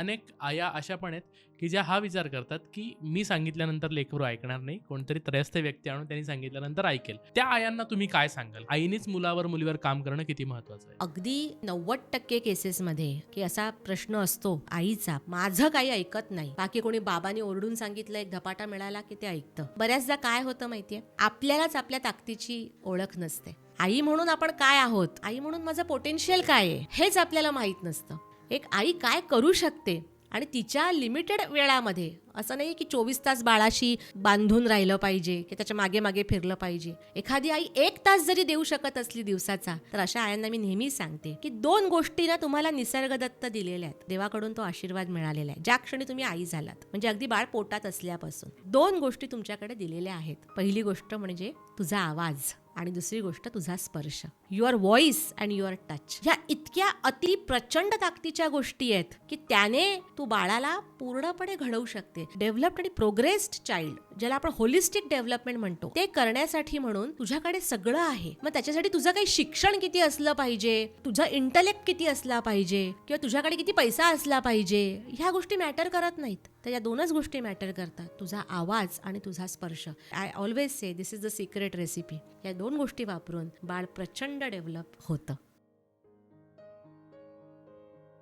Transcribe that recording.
अनेक आया अशा पण आहेत की ज्या हा विचार करतात की मी सांगितल्यानंतर लेकरू ऐकणार नाही कोणतरी त्रयस्थ व्यक्ती आणून त्यांनी सांगितल्यानंतर ऐकेल. त्या आयांना तुम्ही काय सांगाल? आईनेच मुलावर मुलीवर काम करणं किती महत्वाचं आहे? अगदी नव्वद टक्के केसेसमध्ये की असा प्रश्न असतो आईचा. माझं काही ऐकत नाही. बाकी कोणी बाबांनी ओरडून सांगितलं एक धपाटा मिळाला की ते ऐकतं. बऱ्याचदा काय होतं माहितीये? आपल्यालाच आपल्या ताकदीची ओळख नसते. आई म्हणून आपण काय आहोत? आई म्हणून माझं पोटेन्शियल काय आहे? हेच आपल्याला माहीत नसतं. एक आई काय करू शकते? आणि तिच्या लिमिटेड वेळामध्ये असं नाही की चोवीस तास बाळाशी बांधून राहिलं पाहिजे की त्याच्यामागे मागे फिरलं पाहिजे. एखादी आई एक तास जरी देऊ शकत असली दिवसाचा तर अशा आयांना मी नेहमी सांगते की दोन गोष्टी ना तुम्हाला निसर्गदत्त दिलेल्या आहेत. देवाकडून तो आशीर्वाद मिळालेला आहे. ज्या क्षणी तुम्ही आई झालात म्हणजे अगदी बाळ पोटात असल्यापासून दोन गोष्टी तुमच्याकडे दिलेल्या आहेत. पहिली गोष्ट म्हणजे तुझा आवाज. आणि दुसरी गोष्ट तुझा स्पर्श. Your voice and your touch ह्या इतक्या अति प्रचंड ताकदीच्या गोष्टी आहेत की त्याने तू बाळाला पूर्णपणे घडवू शकते. डेव्हलप्ड आणि प्रोग्रेस्ड चाइल्ड ज्याला आपण होलिस्टिक डेव्हलपमेंट म्हणतो ते करण्यासाठी म्हणून तुझ्याकडे सगळं आहे. मग त्याच्यासाठी तुझं काही शिक्षण किती असलं पाहिजे? तुझं इंटलेक्ट किती असला पाहिजे? किंवा तुझ्याकडे किती पैसा असला पाहिजे? ह्या गोष्टी मॅटर करत नाहीत. तर या दोनच गोष्टी मॅटर करतात. तुझा आवाज आणि तुझा स्पर्श. I always say this is the secret recipe या दोन गोष्टी वापरून बाळ प्रचंड डेव्हलप होतं.